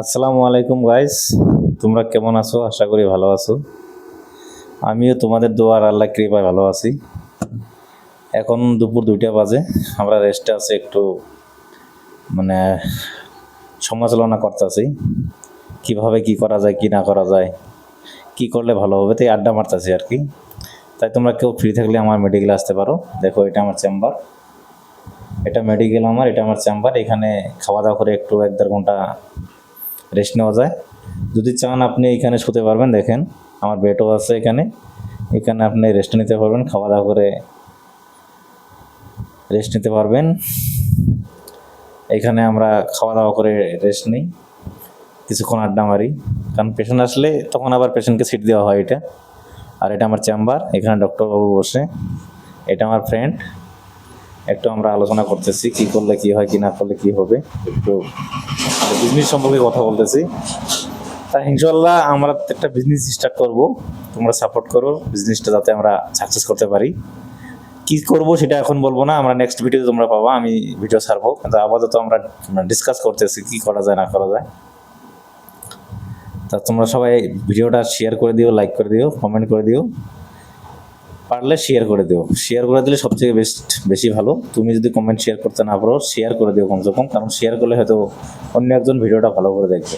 আসসালামু আলাইকুম গাইস তোমরা কেমন আছো? আশা করি ভালো আছো। আমিও তোমাদের দোয়ার আল্লাহ কৃপায় ভালো আছি। এখন দুপুর দুইটা বাজে। আমরা রেস্টে আছি একটু মানে সমালোচনা করতেছি। কীভাবে কি করা যায়, কি না করা যায়, কি করলে ভালো হবে, তাই আড্ডা মারতেছি আর কি। তাই তোমরা কেউ ফ্রি থাকলে আমার মেডিকেলে আসতে পারো। দেখো, এটা আমার চেম্বার এটা মেডিকেল আমার, এটা আমার চেম্বার এখানে খাওয়া দাওয়া করে একটু এক দেড় ঘণ্টা রেস্ট নেওয়া যায়। যদি চান আপনি এখানে শুতে পারবেন, দেখেন আমার বেডও আছে এখানে। এখানে আপনি রেস্ট নিতে পারবেন, খাওয়া দাওয়া করে রেস্ট নিতে পারবেন। এখানে আমরা খাওয়া দাওয়া করে রেস্ট নিই, কিছুক্ষণ আড্ডা মারি। কারণ পেশেন্ট আসলে তখন আবার পেশেন্টকে সিট দেওয়া হয় এটা। আর এটা আমার চেম্বার এখানে ডক্টরবাবু বসে। এটা আমার ফ্রেন্ড একটু আমরা আলোচনা করতেছি, কি করলে কি হয়, কি না করলে কি হবে, একটু বিজনেস সম্পর্কে কথা বলতেছি। তা ইনশাল্লাহ আমরা একটা বিজনেস স্টার্ট করব, তোমরা সাপোর্ট করো বিজনেসটা যাতে আমরা সাকসেস করতে পারি। কি করব সেটা এখন বলব না, আমরা নেক্সট ভিডিওতে তোমরা পাবা, আমি ভিডিও ছাড়বো, কিন্তু আপাতত আমরা ডিসকাস করতেছি কি করা যায়, না করা যায়। তা তোমরা সবাই ভিডিওটা শেয়ার করে দিও লাইক করে দিও কমেন্ট করে দিও। পারলে শেয়ার করে দিও। শেয়ার করে দিলে সবথেকে বেস্ট বেশি ভালো। তুমি যদি কমেন্ট শেয়ার করতে না পারো শেয়ার করে দিও কমসে কম, কারণ শেয়ার করলে হয়তো অন্য একজন ভিডিওটা ভালো করে দেখবে।